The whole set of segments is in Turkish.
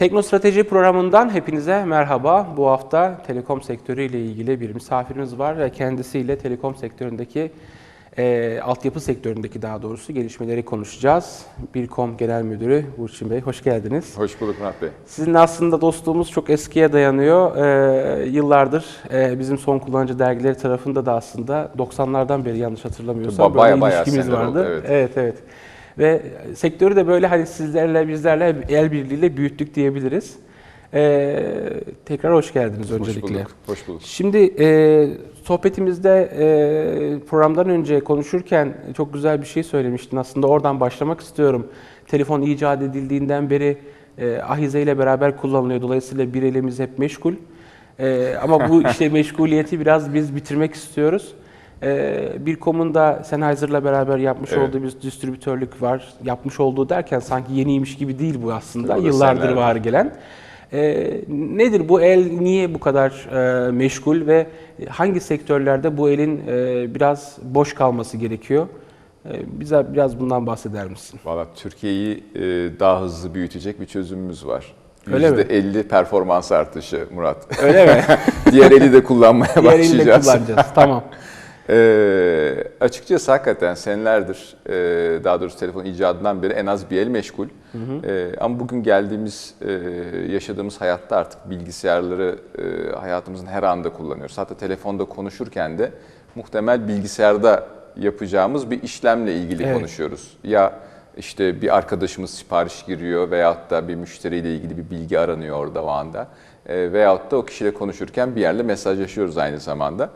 Teknostrateji programından hepinize merhaba. Bu hafta telekom sektörüyle ilgili bir misafirimiz var ve kendisiyle telekom sektöründeki e, altyapı sektöründeki daha doğrusu gelişmeleri konuşacağız. Birkom Genel Müdürü Burçin Bey, hoş geldiniz. Hoş bulduk Murat Bey. Sizin aslında dostluğumuz çok eskiye dayanıyor. Ee, yıllardır e, bizim son kullanıcı dergileri tarafında da aslında 90'lardan beri yanlış hatırlamıyorsam baya böyle ilişkimiz seneler vardı. oldu, evet. evet, evet. Ve sektörü de böyle hani sizlerle bizlerle el birliğiyle büyüttük diyebiliriz. Ee, tekrar hoş geldiniz Hoş öncelikle. bulduk. Hoş bulduk. Şimdi e, sohbetimizde e, programdan önce konuşurken çok güzel bir şey söylemiştin. Aslında oradan başlamak istiyorum. Telefon icat edildiğinden beri e, ahize ile beraber kullanılıyor. Dolayısıyla bir elimiz hep meşgul. E, ama bu işte meşguliyeti biraz biz bitirmek istiyoruz. E, bir komunda Sennheiser'la beraber yapmış Evet. olduğu bir distribütörlük var. Yapmış olduğu derken sanki yeniymiş gibi değil bu aslında. Da Yıllardır var gelen. E, nedir bu el niye bu kadar e, meşgul ve hangi sektörlerde bu elin e, biraz boş kalması gerekiyor? E, bize biraz bundan bahseder misin? Valla Türkiye'yi e, daha hızlı büyütecek bir çözümümüz var. Öyle mi? %50 performans artışı Murat. Öyle mi? Diğer eli de kullanmaya Diğer elini de başlayacağız. kullanacağız. Tamam. E, açıkçası hakikaten senelerdir, e, daha doğrusu telefon icadından beri en az bir el meşgul. E, ama bugün geldiğimiz, e, yaşadığımız hayatta artık bilgisayarları e, hayatımızın her anda kullanıyoruz. Hatta telefonda konuşurken de muhtemel bilgisayarda yapacağımız bir işlemle ilgili Evet. konuşuyoruz. Ya işte bir arkadaşımız sipariş giriyor veyahut da bir müşteriyle ilgili bir bilgi aranıyor orada o anda. E, veyahut da o kişiyle konuşurken bir yerle mesajlaşıyoruz aynı zamanda.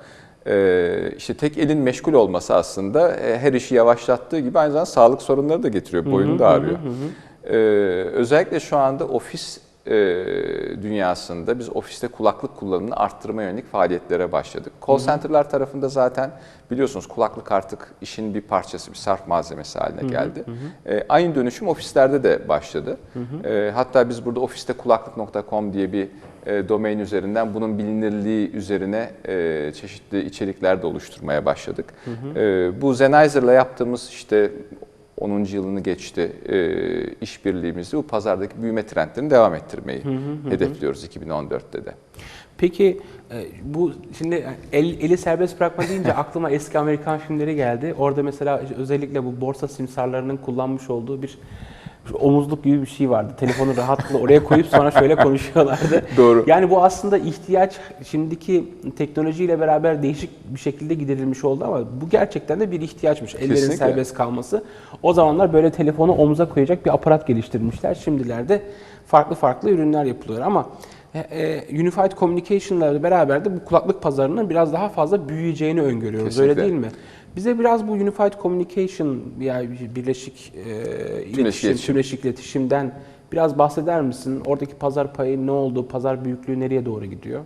E, işte tek elin meşgul olması aslında e, her işi yavaşlattığı gibi aynı zamanda sağlık sorunları da getiriyor. Boynu da ağrıyor. E, özellikle şu anda ofis e, dünyasında biz ofiste kulaklık kullanımını arttırma yönelik faaliyetlere başladık. Call center'lar tarafında zaten biliyorsunuz kulaklık artık işin bir parçası, bir sarf malzemesi haline geldi. E, aynı dönüşüm ofislerde de başladı. E, hatta biz burada ofiste kulaklık.com diye bir e, domain üzerinden bunun bilinirliği üzerine e, çeşitli içerikler de oluşturmaya başladık. E, bu Sennheiser'la yaptığımız işte 10. yılını geçti e, işbirliğimizde bu pazardaki büyüme trendlerini devam ettirmeyi hedefliyoruz 2014'te de. Peki e, bu şimdi el, eli serbest bırakma deyince aklıma eski Amerikan filmleri geldi. Orada mesela özellikle bu borsa simsarlarının kullanmış olduğu bir omuzluk gibi bir şey vardı. Telefonu rahatlıkla oraya koyup sonra şöyle konuşuyorlardı. Doğru. Yani bu aslında ihtiyaç şimdiki teknolojiyle beraber değişik bir şekilde giderilmiş oldu ama bu gerçekten de bir ihtiyaçmış. Ellerin Kesinlikle. serbest kalması. O zamanlar böyle telefonu omuza koyacak bir aparat geliştirmişler. Şimdilerde farklı farklı ürünler yapılıyor ama e, e, Unified Communication'la beraber de bu kulaklık pazarının biraz daha fazla büyüyeceğini öngörüyoruz. Öyle Kesinlikle. değil mi? Bize biraz bu Unified Communication yani birleşik e, iletişim, iletişim. tümleşik iletişimden biraz bahseder misin? Oradaki pazar payı ne oldu? Pazar büyüklüğü nereye doğru gidiyor?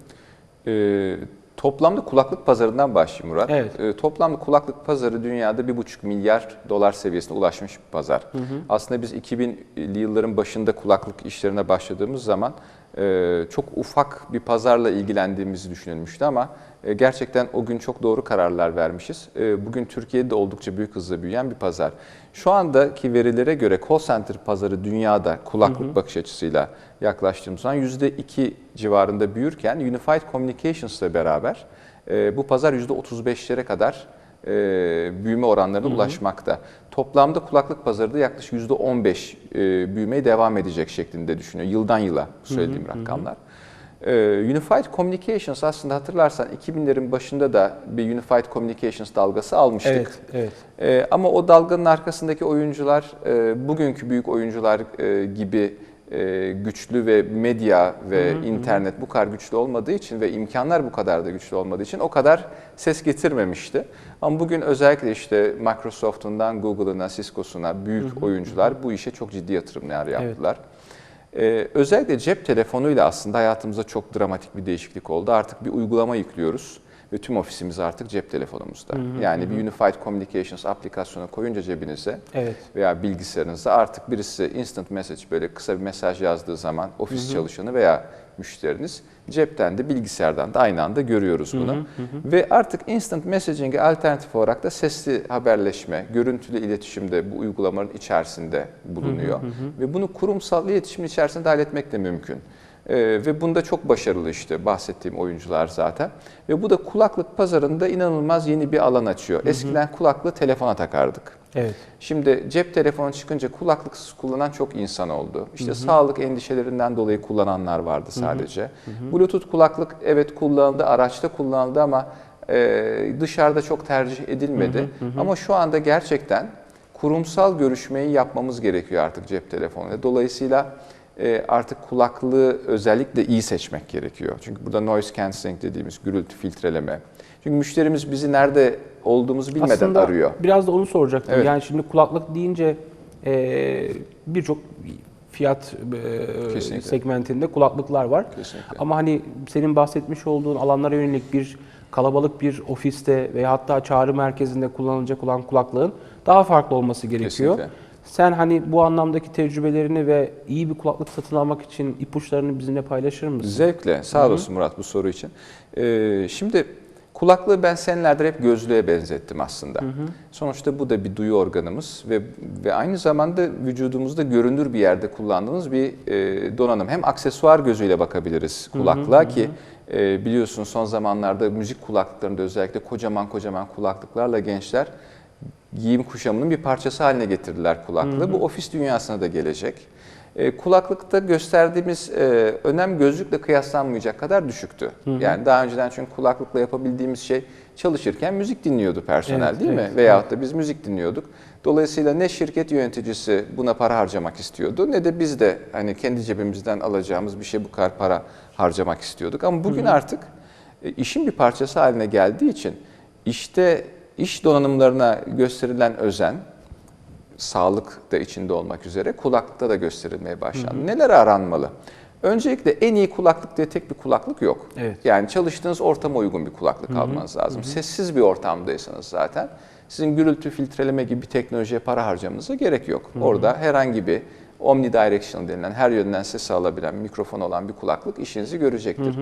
Ee, toplamda kulaklık pazarından başlayayım Murat. Evet. Ee, toplamda kulaklık pazarı dünyada 1,5 milyar dolar seviyesine ulaşmış bir pazar. Aslında biz 2000'li yılların başında kulaklık işlerine başladığımız zaman e, çok ufak bir pazarla ilgilendiğimizi düşünülmüştü ama gerçekten o gün çok doğru kararlar vermişiz. E, Bugün Türkiye'de oldıkça büyük hızla büyüyen bir pazar. Şu andaki verilere göre call center pazarı dünyada kulaklık bakış açısıyla yaklaştığımız zaman %2 civarında büyürken Unified Communications ile beraber e, bu pazar %35'lere kadar e, büyüme oranlarına ulaşmakta. Toplamda kulaklık pazarı da yaklaşık %15 e, büyümeye devam edecek şeklinde düşünüyor. Yıldan yıla söylediğim rakamlar. Ee, Unified Communications aslında hatırlarsan 2000'lerin başında da bir Unified Communications dalgası almıştık. Evet, evet. Ee, ama o dalganın arkasındaki oyuncular e, bugünkü büyük oyuncular e, gibi e, güçlü ve medya ve internet bu kadar güçlü olmadığı için ve imkanlar bu kadar da güçlü olmadığı için o kadar ses getirmemişti. Ama bugün özellikle işte Microsoft'undan Google'ına, Cisco'suna büyük oyuncular bu işe çok ciddi yatırımlar yaptılar. Ee, özellikle cep telefonuyla aslında hayatımızda çok dramatik bir değişiklik oldu. Artık bir uygulama yüklüyoruz ve tüm ofisimiz artık cep telefonumuzda. yani bir Unified Communications aplikasyonu koyunca cebinize Evet. veya bilgisayarınızda artık birisi instant message böyle kısa bir mesaj yazdığı zaman ofis çalışanı veya müşteriniz cepten de bilgisayardan da aynı anda görüyoruz bunu. Ve artık instant messaging'e alternatif olarak da sesli haberleşme, görüntülü iletişim de bu uygulamaların içerisinde bulunuyor. Ve bunu kurumsal iletişimin içerisinde dahil etmek de mümkün. Ee, ve bunda çok başarılı işte bahsettiğim oyuncular zaten. Ve bu da kulaklık pazarında inanılmaz yeni bir alan açıyor. Eskiden kulaklığı telefona takardık. Evet. Şimdi cep telefonu çıkınca kulaklıksız kullanan çok insan oldu. İşte sağlık endişelerinden dolayı kullananlar vardı sadece. Bluetooth kulaklık evet kullanıldı, araçta kullanıldı ama e, dışarıda çok tercih edilmedi. Ama şu anda gerçekten kurumsal görüşmeyi yapmamız gerekiyor artık cep telefonuyla. Dolayısıyla e, artık kulaklığı özellikle iyi seçmek gerekiyor. Çünkü burada noise cancelling dediğimiz gürültü filtreleme. Çünkü müşterimiz bizi nerede olduğumuzu bilmeden Aslında arıyor. biraz da onu soracaktım. Evet. Yani şimdi kulaklık deyince e, birçok fiyat e, Kesinlikle. segmentinde kulaklıklar var. Kesinlikle. Ama hani senin bahsetmiş olduğun alanlara yönelik bir kalabalık bir ofiste veya hatta çağrı merkezinde kullanılacak olan kulaklığın daha farklı olması gerekiyor. Kesinlikle. Sen hani bu anlamdaki tecrübelerini ve iyi bir kulaklık satın almak için ipuçlarını bizimle paylaşır mısın? Zevkle. Sağ olasın Murat bu soru için. Ee, şimdi kulaklığı ben senelerdir hep gözlüğe benzettim aslında. Sonuçta bu da bir duyu organımız ve ve aynı zamanda vücudumuzda görünür bir yerde kullandığımız bir e, donanım. Hem aksesuar gözüyle bakabiliriz kulaklığa ki e, biliyorsun son zamanlarda müzik kulaklıklarında özellikle kocaman kocaman kulaklıklarla gençler giyim kuşamının bir parçası haline getirdiler kulaklığı. Bu ofis dünyasına da gelecek. E, kulaklıkta gösterdiğimiz e, önem gözlükle kıyaslanmayacak kadar düşüktü. Yani daha önceden çünkü kulaklıkla yapabildiğimiz şey çalışırken müzik dinliyordu personel Evet, değil mi? evet, Veyahut da biz müzik dinliyorduk. Dolayısıyla ne şirket yöneticisi buna para harcamak istiyordu ne de biz de hani kendi cebimizden alacağımız bir şey bu kadar para harcamak istiyorduk. Ama bugün artık e, işin bir parçası haline geldiği için işte iş donanımlarına gösterilen özen, sağlık da içinde olmak üzere kulaklıkta da gösterilmeye başlandı. Neler aranmalı? Öncelikle en iyi kulaklık diye tek bir kulaklık yok. Evet. Yani çalıştığınız ortama uygun bir kulaklık almanız lazım. Sessiz bir ortamdaysanız zaten sizin gürültü filtreleme gibi bir teknolojiye para harcamanıza gerek yok. Orada herhangi bir omnidirectional denilen her yönden ses alabilen mikrofon olan bir kulaklık işinizi görecektir.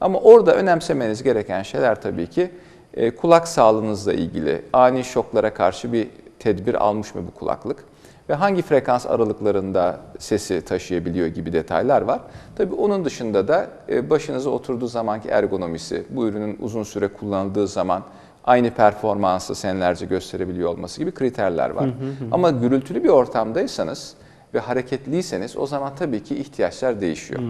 Ama orada önemsemeniz gereken şeyler tabii ki e, kulak sağlığınızla ilgili ani şoklara karşı bir tedbir almış mı bu kulaklık? ve hangi frekans aralıklarında sesi taşıyabiliyor gibi detaylar var. Tabii onun dışında da e, başınıza oturduğu zamanki ergonomisi, bu ürünün uzun süre kullanıldığı zaman aynı performansı senelerce gösterebiliyor olması gibi kriterler var. Ama gürültülü bir ortamdaysanız ve hareketliyseniz o zaman tabii ki ihtiyaçlar değişiyor.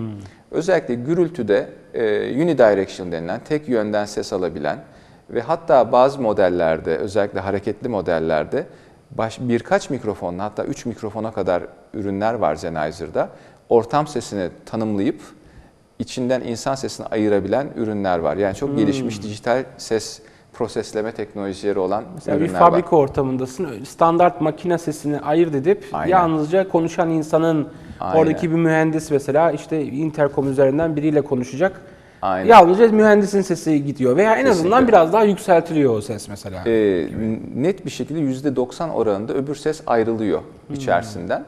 Özellikle gürültüde e, unidirectional denilen tek yönden ses alabilen ve hatta bazı modellerde özellikle hareketli modellerde baş, birkaç mikrofonla hatta 3 mikrofona kadar ürünler var Sennheiser'da. Ortam sesini tanımlayıp içinden insan sesini ayırabilen ürünler var. Yani çok gelişmiş dijital ses prosesleme teknolojileri olan Mesela bir ürünler fabrika var. ortamındasın. Standart makine sesini ayırt edip Aynen. yalnızca konuşan insanın Aynen. oradaki bir mühendis mesela işte interkom üzerinden biriyle konuşacak. Aynen. Yalnızca mühendisin sesi gidiyor veya en azından Kesinlikle. biraz daha yükseltiliyor o ses mesela. Ee, net bir şekilde %90 oranında öbür ses ayrılıyor içerisinden.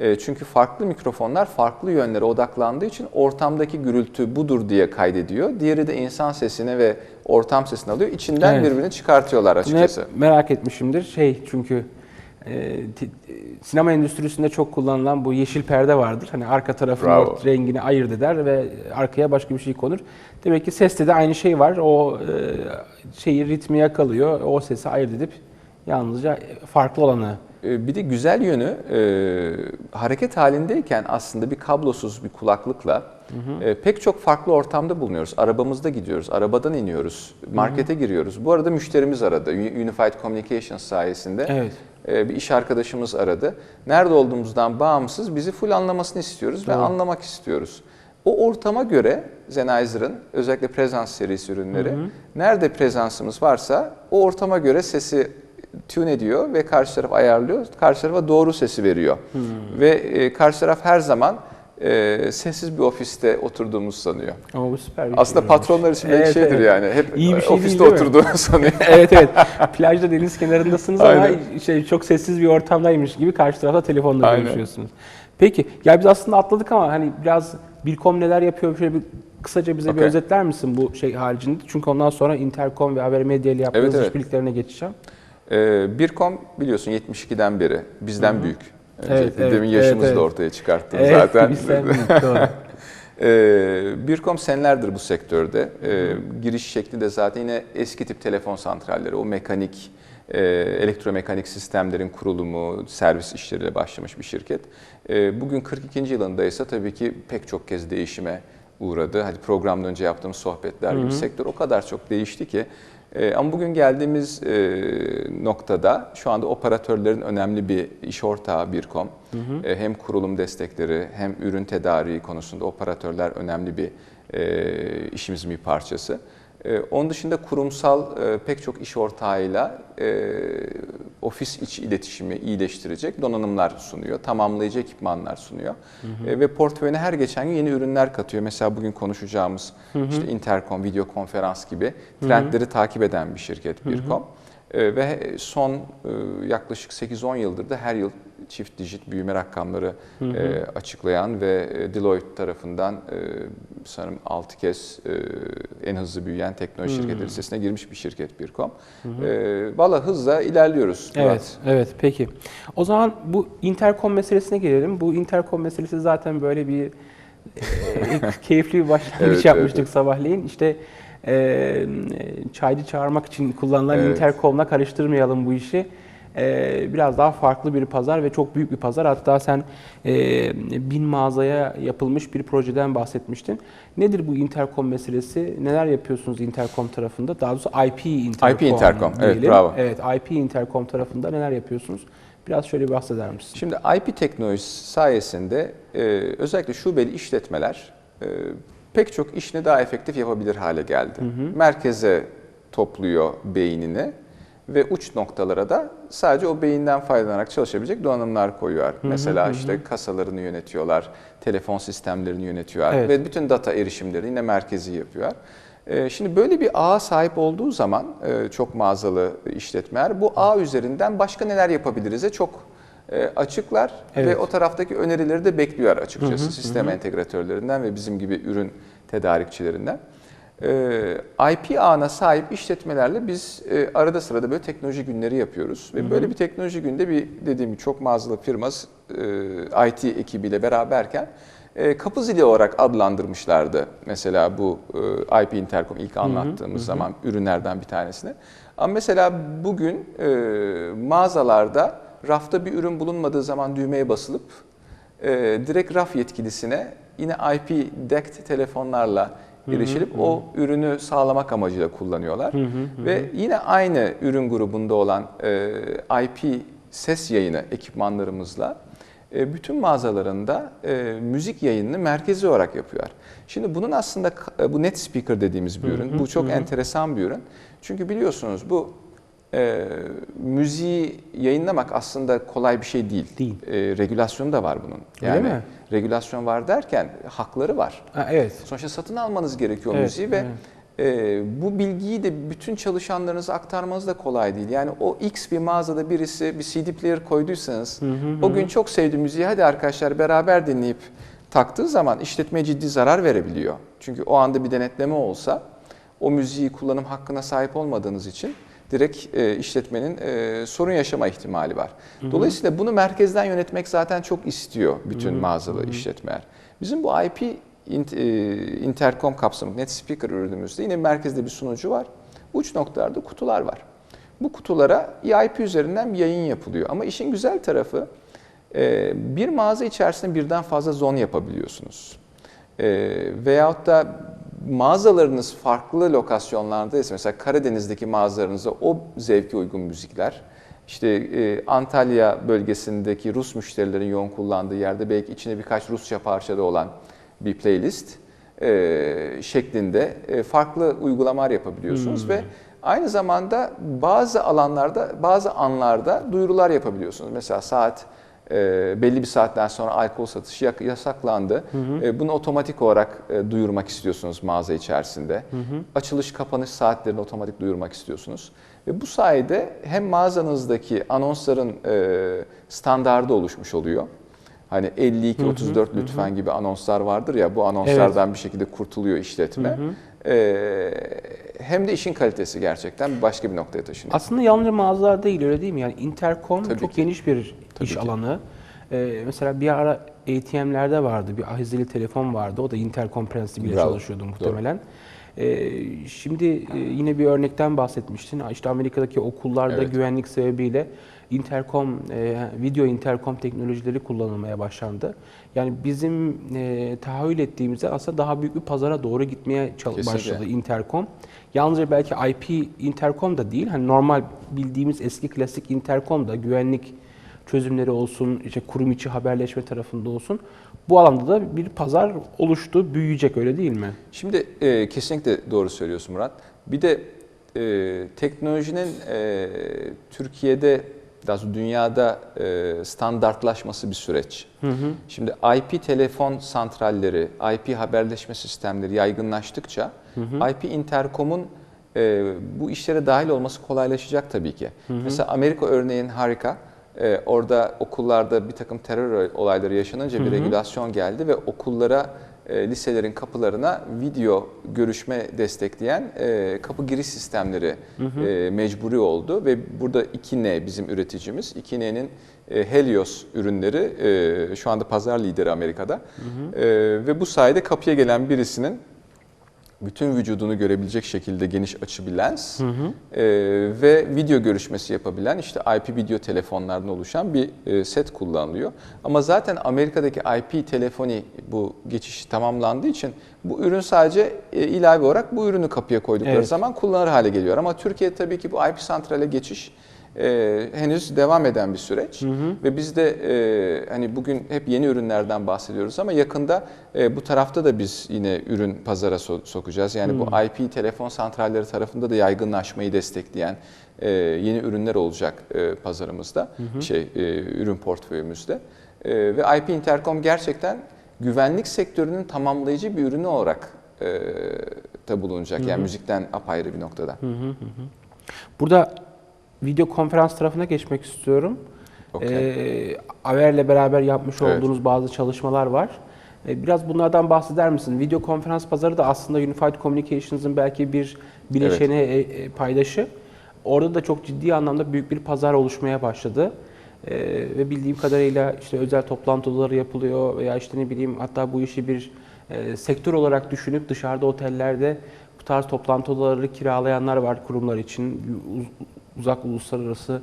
Ee, çünkü farklı mikrofonlar farklı yönlere odaklandığı için ortamdaki gürültü budur diye kaydediyor. Diğeri de insan sesini ve ortam sesini alıyor. İçinden Evet. birbirini çıkartıyorlar açıkçası. merak etmişimdir. Şey çünkü e, ti- e, sinema endüstrisinde çok kullanılan bu yeşil perde vardır. Hani arka tarafın Bravo. rengini ayırt eder ve arkaya başka bir şey konur. Demek ki seste de aynı şey var. O e, şeyi ritmi yakalıyor. O sesi ayırt edip yalnızca farklı olanı Ee, Bir de güzel yönü e, hareket halindeyken aslında bir kablosuz bir kulaklıkla e, pek çok farklı ortamda bulunuyoruz. Arabamızda gidiyoruz, arabadan iniyoruz, markete giriyoruz. Bu arada müşterimiz aradı. Unified Communications sayesinde Evet. e, bir iş arkadaşımız aradı. Nerede olduğumuzdan bağımsız bizi full anlamasını istiyoruz ve Doğru. anlamak istiyoruz. O ortama göre Sennheiser'ın özellikle Presence serisi ürünleri nerede prezansımız varsa o ortama göre sesi tune ediyor ve karşı taraf ayarlıyor. Karşı tarafa doğru sesi veriyor. Ve e, karşı taraf her zaman e, sessiz bir ofiste oturduğumuzu sanıyor. Ama bu süper bir şey Aslında olmuş. patronlar için belki Evet, şeydir evet. yani. Hep İyi bir şey ofiste değil, sanıyor. evet evet. Plajda deniz kenarındasınız ama şey çok sessiz bir ortamdaymış gibi karşı tarafta telefonla Aynen. görüşüyorsunuz. Peki ya biz aslında atladık ama hani biraz Bilkom neler yapıyor şöyle bir kısaca bize bir Okey. özetler misin bu şey haricinde? Çünkü ondan sonra Intercom ve Haber Medya ile yaptığınız Evet, evet. işbirliklerine geçeceğim. Ee, Birkom biliyorsun 72'den beri bizden büyük. Öncelikle evet, demin evet, yaşımızı evet. da ortaya çıkarttın Evet, zaten. bizden büyük, doğru. Ee, Birkom senelerdir bu sektörde. Ee, giriş şekli de zaten yine eski tip telefon santralleri, o mekanik, e, elektromekanik sistemlerin kurulumu, servis işleriyle başlamış bir şirket. Ee, bugün 42. yılında ise tabii ki pek çok kez değişime uğradı. Hadi programdan önce yaptığımız sohbetler gibi sektör o kadar çok değişti ki. Ee, ama bugün geldiğimiz e, noktada şu anda operatörlerin önemli bir iş ortağı Birkom. E, hem kurulum destekleri hem ürün tedariği konusunda operatörler önemli bir e, işimizin bir parçası. E, onun dışında kurumsal e, pek çok iş ortağıyla e, ofis içi iletişimi iyileştirecek donanımlar sunuyor, tamamlayıcı ekipmanlar sunuyor. E, ve portföyüne her geçen gün yeni ürünler katıyor. Mesela bugün konuşacağımız işte intercom, video konferans gibi trendleri takip eden bir şirket Birkom. E, ve son e, yaklaşık 8-10 yıldır da her yıl çift dijit büyüme rakamları e, açıklayan ve e, Deloitte tarafından e, sanırım 6 kez e, en hızlı büyüyen teknoloji şirketleri listesine girmiş bir şirket Birkom. E, Valla hızla ilerliyoruz. Murat. Evet, evet peki. O zaman bu interkom meselesine gelelim. Bu interkom meselesi zaten böyle bir e, keyifli bir başlangıç Evet, yapmıştık evet. sabahleyin. İşte e, çaycı çağırmak için kullanılan Evet. interkomla karıştırmayalım bu işi. E, biraz daha farklı bir pazar ve çok büyük bir pazar. Hatta sen e, bin mağazaya yapılmış bir projeden bahsetmiştin. Nedir bu interkom meselesi? Neler yapıyorsunuz interkom tarafında? Daha doğrusu IP interkom. IP interkom, evet, diyelim. bravo. Evet, IP interkom tarafında neler yapıyorsunuz? Biraz şöyle bahseder misin? Şimdi IP teknolojisi sayesinde e, özellikle şubeli işletmeler e, pek çok işini daha efektif yapabilir hale geldi. Merkeze topluyor beynini ve uç noktalara da sadece o beyinden faydalanarak çalışabilecek donanımlar koyuyor. Mesela işte kasalarını yönetiyorlar, telefon sistemlerini yönetiyorlar Evet. ve bütün data erişimleri yine merkezi yapıyor. Ee, Şimdi böyle bir ağa sahip olduğu zaman e, çok mağazalı işletmeler bu ağ üzerinden başka neler yapabiliriz'e çok e, açıklar Evet. ve o taraftaki önerileri de bekliyor açıkçası sistem entegratörlerinden ve bizim gibi ürün tedarikçilerinden. Ee, IP ağına sahip işletmelerle biz e, arada sırada böyle teknoloji günleri yapıyoruz. Ve böyle bir teknoloji günde bir dediğim gibi çok mağazalı firması e, IT ekibiyle beraberken e, kapı zili olarak adlandırmışlardı. Mesela bu IP Intercom ilk anlattığımız zaman ürünlerden bir tanesini. Ama mesela bugün mağazalarda rafta bir ürün bulunmadığı zaman düğmeye basılıp direkt raf yetkilisine yine IP DECT telefonlarla erişilip o ürünü sağlamak amacıyla kullanıyorlar. Ve yine aynı ürün grubunda olan e, IP ses yayını ekipmanlarımızla e, bütün mağazalarında e, müzik yayınını merkezi olarak yapıyorlar. Şimdi bunun aslında e, bu net speaker dediğimiz bir ürün. Bu çok enteresan bir ürün. Çünkü biliyorsunuz bu e, müziği yayınlamak aslında kolay bir şey değil. Değil. E, regülasyonu da var bunun. Öyle Yani mi? Regülasyon var derken hakları var. Ha, evet. Sonuçta satın almanız gerekiyor Evet, müziği ve e, bu bilgiyi de bütün çalışanlarınıza aktarmanız da kolay değil. Yani o X bir mağazada birisi bir CD player koyduysanız o gün çok sevdiği müziği hadi arkadaşlar beraber dinleyip taktığı zaman işletmeye ciddi zarar verebiliyor. Çünkü o anda bir denetleme olsa o müziği kullanım hakkına sahip olmadığınız için direkt e, işletmenin e, sorun yaşama ihtimali var. Dolayısıyla bunu merkezden yönetmek zaten çok istiyor bütün mağazalı işletmeler. Bizim bu IP e, intercom kapsamı net speaker ürünümüzde yine merkezde bir sunucu var. Uç noktalarda kutular var. Bu kutulara IP üzerinden bir yayın yapılıyor. Ama işin güzel tarafı e, bir mağaza içerisinde birden fazla zon yapabiliyorsunuz. E, veyahut da mağazalarınız farklı lokasyonlardaysa mesela Karadeniz'deki mağazalarınıza o zevke uygun müzikler, işte e, Antalya bölgesindeki Rus müşterilerin yoğun kullandığı yerde belki içine birkaç Rusça parçada olan bir playlist e, şeklinde e, farklı uygulamalar yapabiliyorsunuz ve aynı zamanda bazı alanlarda, bazı anlarda duyurular yapabiliyorsunuz. Mesela saat e, belli bir saatten sonra alkol satışı yasaklandı. E, bunu otomatik olarak e, duyurmak istiyorsunuz mağaza içerisinde. Açılış kapanış saatlerini otomatik duyurmak istiyorsunuz. Ve bu sayede hem mağazanızdaki anonsların e, standardı oluşmuş oluyor. Hani 52-34 lütfen gibi anonslar vardır ya bu anonslardan bir şekilde kurtuluyor işletme. Ee, hem de işin kalitesi gerçekten başka bir noktaya taşınıyor. Aslında yalnızca mağazalar değil öyle değil mi? Yani intercom Tabii çok ki. geniş bir iş ki. alanı. Ee, mesela bir ara ATM'lerde vardı, bir ahizeli telefon vardı. O da intercom prensibiyle Bravo, çalışıyordu muhtemelen. Ee, şimdi e, yine bir örnekten bahsetmiştin. İşte Amerika'daki okullarda Evet. güvenlik sebebiyle intercom, e, video intercom teknolojileri kullanılmaya başlandı. Yani bizim e, tahayyül ettiğimizde aslında daha büyük bir pazara doğru gitmeye çal- Kesinlikle. başladı intercom. Yalnızca belki IP intercom da değil, hani normal bildiğimiz eski klasik intercom da güvenlik çözümleri olsun, işte kurum içi haberleşme tarafında olsun. Bu alanda da bir pazar oluştu, büyüyecek öyle değil mi? Şimdi e, kesinlikle doğru söylüyorsun Murat. Bir de e, teknolojinin e, Türkiye'de daha doğrusu dünyada e, standartlaşması bir süreç. Şimdi IP telefon santralleri, IP haberleşme sistemleri yaygınlaştıkça IP interkomun e, bu işlere dahil olması kolaylaşacak tabii ki. Mesela Amerika örneğin harika. E, orada okullarda bir takım terör olayları yaşanınca bir regülasyon geldi ve okullara, e, liselerin kapılarına video görüşme destekleyen e, kapı giriş sistemleri e, mecburi oldu. Ve burada 2N bizim üreticimiz. 2N'nin e, Helios ürünleri e, şu anda pazar lideri Amerika'da. E, ve bu sayede kapıya gelen birisinin bütün vücudunu görebilecek şekilde geniş açı bir lens e, ve video görüşmesi yapabilen işte IP video telefonlardan oluşan bir e, set kullanılıyor. Ama zaten Amerika'daki IP telefoni bu geçiş tamamlandığı için bu ürün sadece e, ilave olarak bu ürünü kapıya koydukları Evet. zaman kullanır hale geliyor. Ama Türkiye tabii ki bu IP santrale geçiş e, henüz devam eden bir süreç. Ve biz de e, hani bugün hep yeni ürünlerden bahsediyoruz ama yakında e, bu tarafta da biz yine ürün pazara so- sokacağız. Yani bu IP telefon santralleri tarafında da yaygınlaşmayı destekleyen e, yeni ürünler olacak e, pazarımızda, şey e, ürün portföyümüzde. E, ve IP Intercom gerçekten güvenlik sektörünün tamamlayıcı bir ürünü olarak e, da bulunacak. Yani müzikten apayrı bir noktada. Burada video konferans tarafına geçmek istiyorum. Okey. Ee, Aver'le beraber yapmış Evet. olduğunuz bazı çalışmalar var. Ee, biraz bunlardan bahseder misin? Video konferans pazarı da aslında Unified Communications'ın belki bir bileşeni, e, e, paydaşı. Orada da çok ciddi anlamda büyük bir pazar oluşmaya başladı. Ee, ve bildiğim kadarıyla işte özel toplantı odaları yapılıyor veya işte ne bileyim hatta bu işi bir e, sektör olarak düşünüp dışarıda otellerde bu tarz toplantı odaları kiralayanlar var kurumlar için uzak uluslararası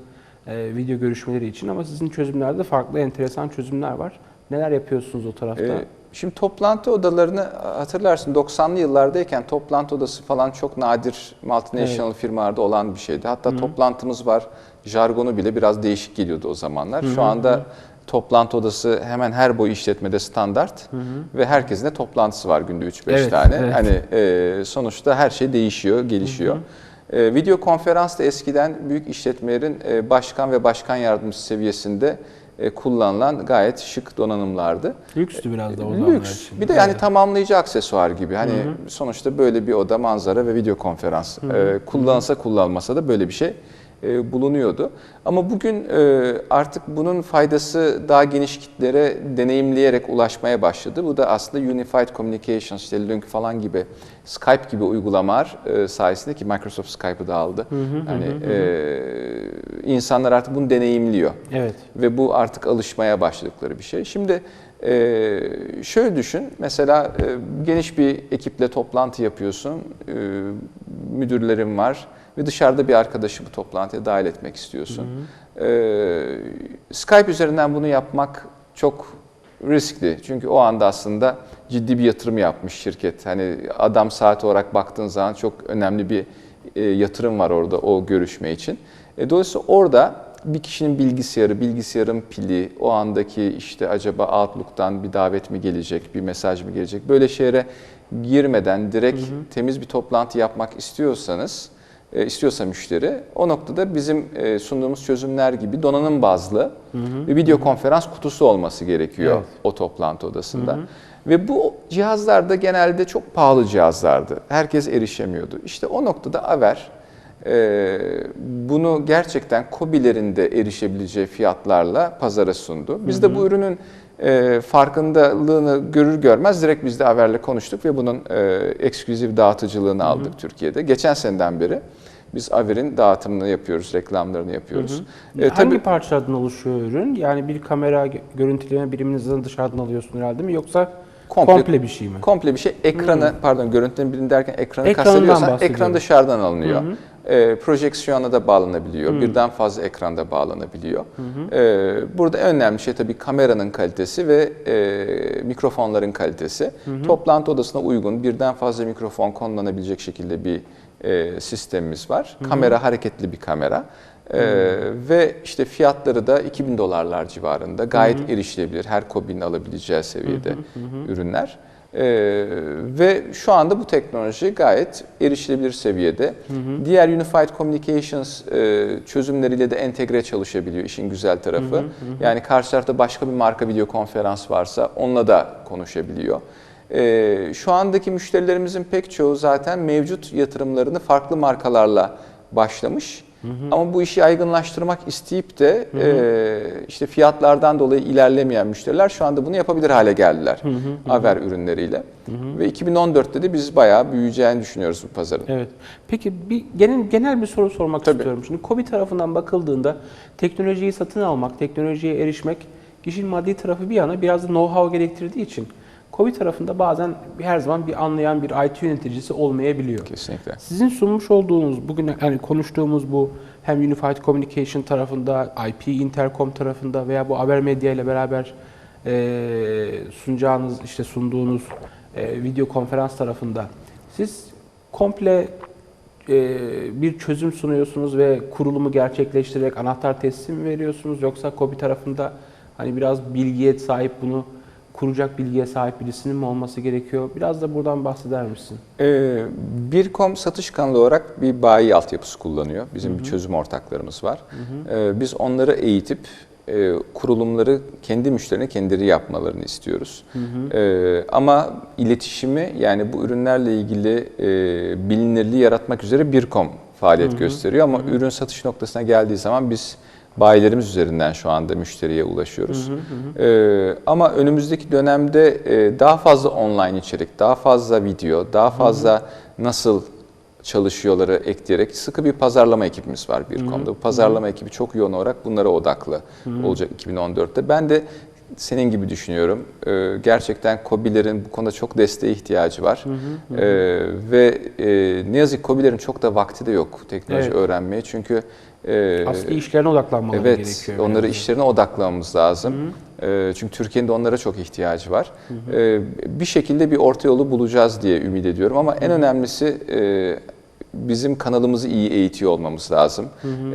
e, video görüşmeleri için ama sizin çözümlerde farklı enteresan çözümler var. Neler yapıyorsunuz o tarafta? Ee, şimdi toplantı odalarını hatırlarsın 90'lı yıllardayken toplantı odası falan çok nadir multinational firmalarda olan bir şeydi. Hatta toplantımız var jargonu bile biraz değişik geliyordu o zamanlar. Şu anda toplantı odası hemen her boy işletmede standart ve herkesin de toplantısı var günde 3-5 Evet, tane. evet. Hani e, sonuçta her şey değişiyor, gelişiyor. E, video konferans da eskiden büyük işletmelerin e, başkan ve başkan yardımcısı seviyesinde e, kullanılan gayet şık donanımlardı. Lükstü biraz da o zamanlar Lüks. Bir de yani tamamlayıcı aksesuar gibi. Hani sonuçta böyle bir oda, manzara ve video konferans. Ee, kullansa kullanmasa da böyle bir şey e, bulunuyordu. Ama bugün e, artık bunun faydası daha geniş kitlere deneyimleyerek ulaşmaya başladı. Bu da aslında Unified Communications, işte Lync falan gibi, Skype gibi uygulamalar e, sayesinde ki Microsoft Skype'ı da aldı. Hani e, insanlar artık bunu deneyimliyor Evet. ve bu artık alışmaya başladıkları bir şey. Şimdi e, şöyle düşün, mesela e, geniş bir ekiple toplantı yapıyorsun, e, müdürlerin var ve dışarıda bir arkadaşı bu toplantıya dahil etmek istiyorsun. E, Skype üzerinden bunu yapmak çok riskli. Çünkü o anda aslında ciddi bir yatırım yapmış şirket. Hani adam saat olarak baktığın zaman çok önemli bir e, yatırım var orada o görüşme için. E, dolayısıyla orada bir kişinin bilgisayarı, bilgisayarın pili, o andaki işte acaba Outlook'tan bir davet mi gelecek, bir mesaj mı gelecek böyle şeylere girmeden direkt temiz bir toplantı yapmak istiyorsanız e, istiyorsa müşteri o noktada bizim e, sunduğumuz çözümler gibi donanım bazlı bir video konferans kutusu olması gerekiyor Evet. o toplantı odasında. Ve bu cihazlar da genelde çok pahalı cihazlardı. Herkes erişemiyordu. İşte o noktada Aver e, bunu gerçekten KOBİ'lerin de erişebileceği fiyatlarla pazara sundu. Biz de bu ürünün e, farkındalığını görür görmez direkt biz de Aver'le konuştuk ve bunun e, ekskluzif dağıtıcılığını aldık Türkiye'de. Geçen seneden beri biz Aver'in dağıtımını yapıyoruz, reklamlarını yapıyoruz. E, Hangi tabii parçalardan oluşuyor ürün? Yani bir kamera gö- görüntüleme biriminizden dışarıdan alıyorsun herhalde mi yoksa Komple- komple, bir şey mi? komple bir şey ekranı pardon görüntülerini birini derken ekranı kastediyorsan ekran dışarıdan alınıyor. E, projeksiyona da bağlanabiliyor. Birden fazla ekranda bağlanabiliyor. E, burada en önemli şey tabii kameranın kalitesi ve e, mikrofonların kalitesi. Toplantı odasına uygun birden fazla mikrofon konulanabilecek şekilde bir e, sistemimiz var. Kamera hareketli bir kamera. E, ve işte fiyatları da 2000 dolarlar civarında gayet erişilebilir. Her kobinin alabileceği seviyede ürünler. Ee, ve şu anda bu teknoloji gayet erişilebilir seviyede. Diğer Unified Communications e, çözümleriyle de entegre çalışabiliyor işin güzel tarafı. Yani karşı tarafta başka bir marka video konferans varsa onunla da konuşabiliyor. Ee, şu andaki müşterilerimizin pek çoğu zaten mevcut yatırımlarını farklı markalarla başlamış. Ama bu işi yaygınlaştırmak isteyip de e, işte fiyatlardan dolayı ilerlemeyen müşteriler şu anda bunu yapabilir hale geldiler. Aver ürünleriyle. Ve 2014'te de biz bayağı büyüyeceğini düşünüyoruz bu pazarın. Evet. Peki bir genel genel bir soru sormak Tabii. istiyorum. Şimdi KOBİ tarafından bakıldığında teknolojiyi satın almak, teknolojiye erişmek işin maddi tarafı bir yana biraz da know-how gerektirdiği için KOBİ tarafında bazen her zaman bir anlayan bir IT yöneticisi olmayabiliyor. Kesinlikle. Sizin sunmuş olduğunuz, bugün yani konuştuğumuz bu hem Unified Communication tarafında, IP Intercom tarafında veya bu haber medya ile beraber e, sunacağınız, işte sunduğunuz e, video konferans tarafında siz komple e, bir çözüm sunuyorsunuz ve kurulumu gerçekleştirerek anahtar teslim mi veriyorsunuz yoksa KOBİ tarafında hani biraz bilgiye sahip bunu kuracak bilgiye sahip birisinin mi olması gerekiyor? Biraz da buradan bahseder misin? Ee, Birkom satış kanalı olarak bir bayi altyapısı kullanıyor. Bizim bir çözüm ortaklarımız var. Ee, biz onları eğitip e, kurulumları kendi müşterine kendileri yapmalarını istiyoruz. Ee, ama iletişimi yani bu ürünlerle ilgili e, bilinirliği yaratmak üzere Birkom faaliyet gösteriyor. Ama ürün satış noktasına geldiği zaman biz bayilerimiz üzerinden şu anda müşteriye ulaşıyoruz. Ee, ama önümüzdeki dönemde e, daha fazla online içerik, daha fazla video, daha fazla nasıl çalışıyorları ekleyerek sıkı bir pazarlama ekibimiz var bir konuda. Bu pazarlama ekibi çok yoğun olarak bunlara odaklı olacak 2014'te. Ben de senin gibi düşünüyorum. Ee, gerçekten KOBİ'lerin bu konuda çok desteğe ihtiyacı var. Ee, ve e, ne yazık ki KOBİ'lerin çok da vakti de yok teknoloji Evet. öğrenmeye. Çünkü e, Asli işlerine odaklanmaları Evet, gerekiyor. onları biraz. işlerine odaklamamız lazım. Ee, çünkü Türkiye'nin de onlara çok ihtiyacı var. Ee, bir şekilde bir orta yolu bulacağız diye ümit ediyorum ama en önemlisi e, bizim kanalımızı iyi eğitiyor olmamız lazım.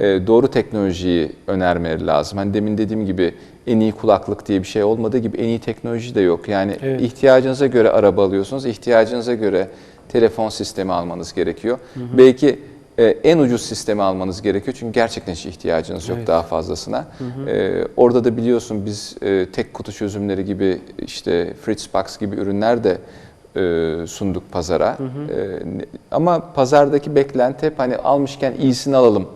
Ee, doğru teknolojiyi önermeleri lazım. Hani demin dediğim gibi en iyi kulaklık diye bir şey olmadığı gibi en iyi teknoloji de yok. Yani Evet. ihtiyacınıza göre araba alıyorsunuz, ihtiyacınıza göre telefon sistemi almanız gerekiyor. Belki e, en ucuz sistemi almanız gerekiyor çünkü gerçekten hiç ihtiyacınız yok Evet. daha fazlasına. E, orada da biliyorsun biz e, tek kutu çözümleri gibi işte Fritzbox gibi ürünler de e, sunduk pazara. E, ne- ama pazardaki beklenti hep hani almışken iyisini alalım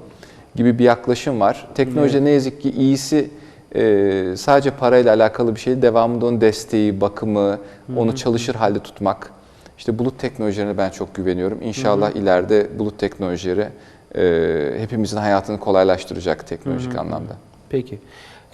gibi bir yaklaşım var. Teknolojide ne yazık ki iyisi e, sadece parayla alakalı bir şey. Devamında onun desteği, bakımı, onu çalışır halde tutmak. İşte bulut teknolojilerine ben çok güveniyorum. İnşallah ileride bulut teknolojileri e, hepimizin hayatını kolaylaştıracak teknolojik anlamda. Peki.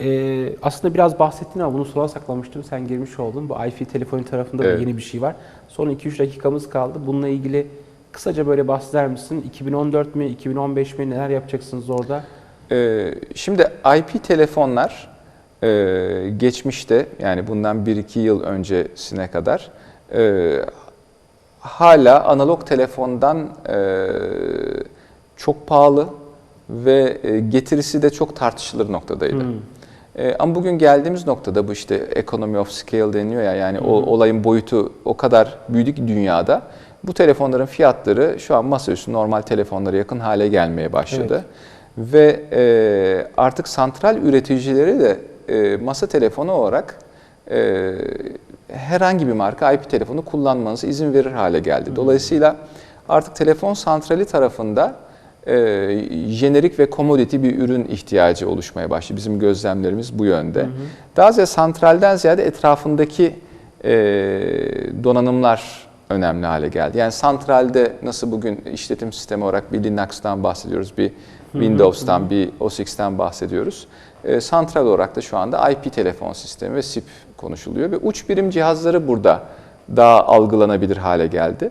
Ee, aslında biraz bahsettin ama bunu sona saklamıştım. Sen girmiş oldun. Bu iFi telefonu tarafında da Evet. yeni bir şey var. Son 2-3 dakikamız kaldı. Bununla ilgili kısaca böyle bahseder misin? 2014 mi, 2015 mi neler yapacaksınız orada? Ee, şimdi IP telefonlar e, geçmişte yani bundan 1-2 yıl öncesine kadar e, hala analog telefondan e, çok pahalı ve e, getirisi de çok tartışılır noktadaydı. E, ama bugün geldiğimiz noktada bu işte economy of scale deniyor ya yani o olayın boyutu o kadar büyüdü ki dünyada Bu telefonların fiyatları şu an masaüstü normal telefonlara yakın hale gelmeye başladı. Ve e, artık santral üreticileri de e, masa telefonu olarak e, herhangi bir marka IP telefonu kullanmanıza izin verir hale geldi. Dolayısıyla artık telefon santrali tarafında e, jenerik ve commodity bir ürün ihtiyacı oluşmaya başladı. Bizim gözlemlerimiz bu yönde. Daha ziyade santralden ziyade etrafındaki e, donanımlar önemli hale geldi. Yani santralde nasıl bugün işletim sistemi olarak bir Linux'tan bahsediyoruz, bir Windows'tan, bir OS X'ten bahsediyoruz. E, santral olarak da şu anda IP telefon sistemi ve SIP konuşuluyor ve uç birim cihazları burada daha algılanabilir hale geldi.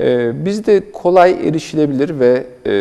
E, biz de kolay erişilebilir ve e,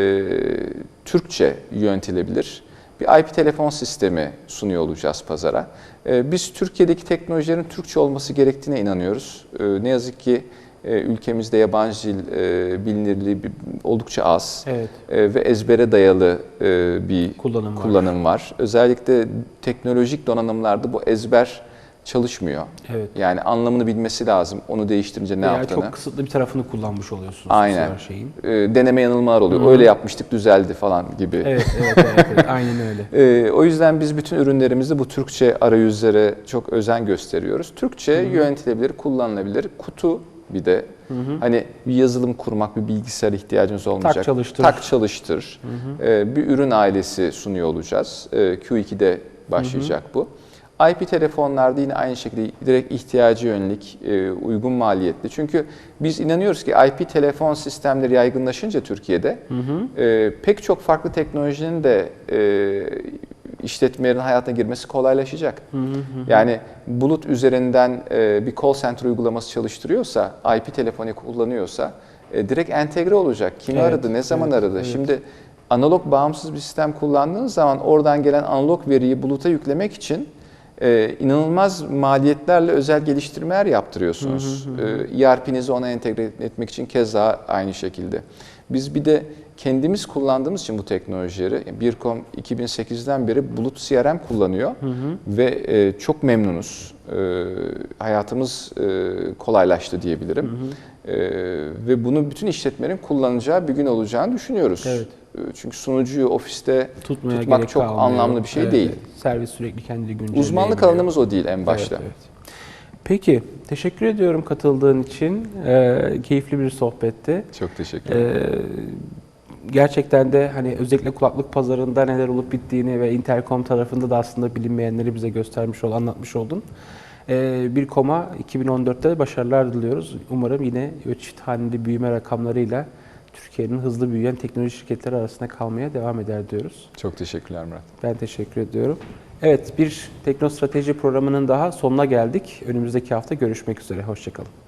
Türkçe yönetilebilir bir IP telefon sistemi sunuyor olacağız pazara. E, biz Türkiye'deki teknolojilerin Türkçe olması gerektiğine inanıyoruz. E, ne yazık ki e, ülkemizde yabancı dil e, bilinirliği oldukça az Evet. e, ve ezbere dayalı e, bir Kullanım var. kullanım var. Özellikle teknolojik donanımlarda bu ezber çalışmıyor. Evet. Yani anlamını bilmesi lazım. Onu değiştirince ne Veya yaptığını. çok kısıtlı bir tarafını kullanmış oluyorsunuz. Aynen. sefer Şeyin. E, deneme yanılmalar oluyor. Öyle yapmıştık düzeldi falan gibi. Evet, evet, evet, evet. Aynen öyle. Ee, o yüzden biz bütün ürünlerimizde bu Türkçe arayüzlere çok özen gösteriyoruz. Türkçe yönetilebilir, kullanılabilir. Kutu bir de hani bir yazılım kurmak, bir bilgisayar ihtiyacınız olmayacak. çalıştır. Tak çalıştır. Ee, bir ürün ailesi sunuyor olacağız. Ee, Q2'de başlayacak bu. IP telefonlarda yine aynı şekilde direkt ihtiyacı yönelik, e, uygun maliyetli. Çünkü biz inanıyoruz ki IP telefon sistemleri yaygınlaşınca Türkiye'de e, pek çok farklı teknolojinin de e, işletmelerin hayatına girmesi kolaylaşacak. Yani bulut üzerinden bir call center uygulaması çalıştırıyorsa, IP telefonu kullanıyorsa direkt entegre olacak. Kimi Evet, aradı, ne zaman evet, aradı? evet. Şimdi analog bağımsız bir sistem kullandığınız zaman oradan gelen analog veriyi buluta yüklemek için e, inanılmaz maliyetlerle özel geliştirmeler yaptırıyorsunuz. E, ERP'nizi ona entegre etmek için keza aynı şekilde. Biz bir de kendimiz kullandığımız için bu teknolojileri, Bircom 2008'den beri bulut CRM kullanıyor ve e, çok memnunuz. E, hayatımız e, kolaylaştı diyebilirim. E, ve bunu bütün işletmelerin kullanacağı bir gün olacağını düşünüyoruz. Evet. E, Çünkü sunucuyu ofiste Tutmaya tutmak çok kalmıyor. anlamlı bir şey Evet, değil. Servis sürekli kendini güncelleyebiliyor. Uzmanlık alanımız o değil en başta. Evet, evet. Peki, teşekkür ediyorum katıldığın için. Ee, keyifli bir sohbetti. Çok teşekkür ederim. Ee, gerçekten de hani özellikle kulaklık pazarında neler olup bittiğini ve Intercom tarafında da aslında bilinmeyenleri bize göstermiş ol, anlatmış oldun. Ee, bir koma 2014'te başarılar diliyoruz. Umarım yine çift haneli büyüme rakamlarıyla Türkiye'nin hızlı büyüyen teknoloji şirketleri arasında kalmaya devam eder diyoruz. Çok teşekkürler Murat. Ben teşekkür ediyorum. Evet, bir teknostrateji programının daha sonuna geldik. Önümüzdeki hafta görüşmek üzere. Hoşçakalın.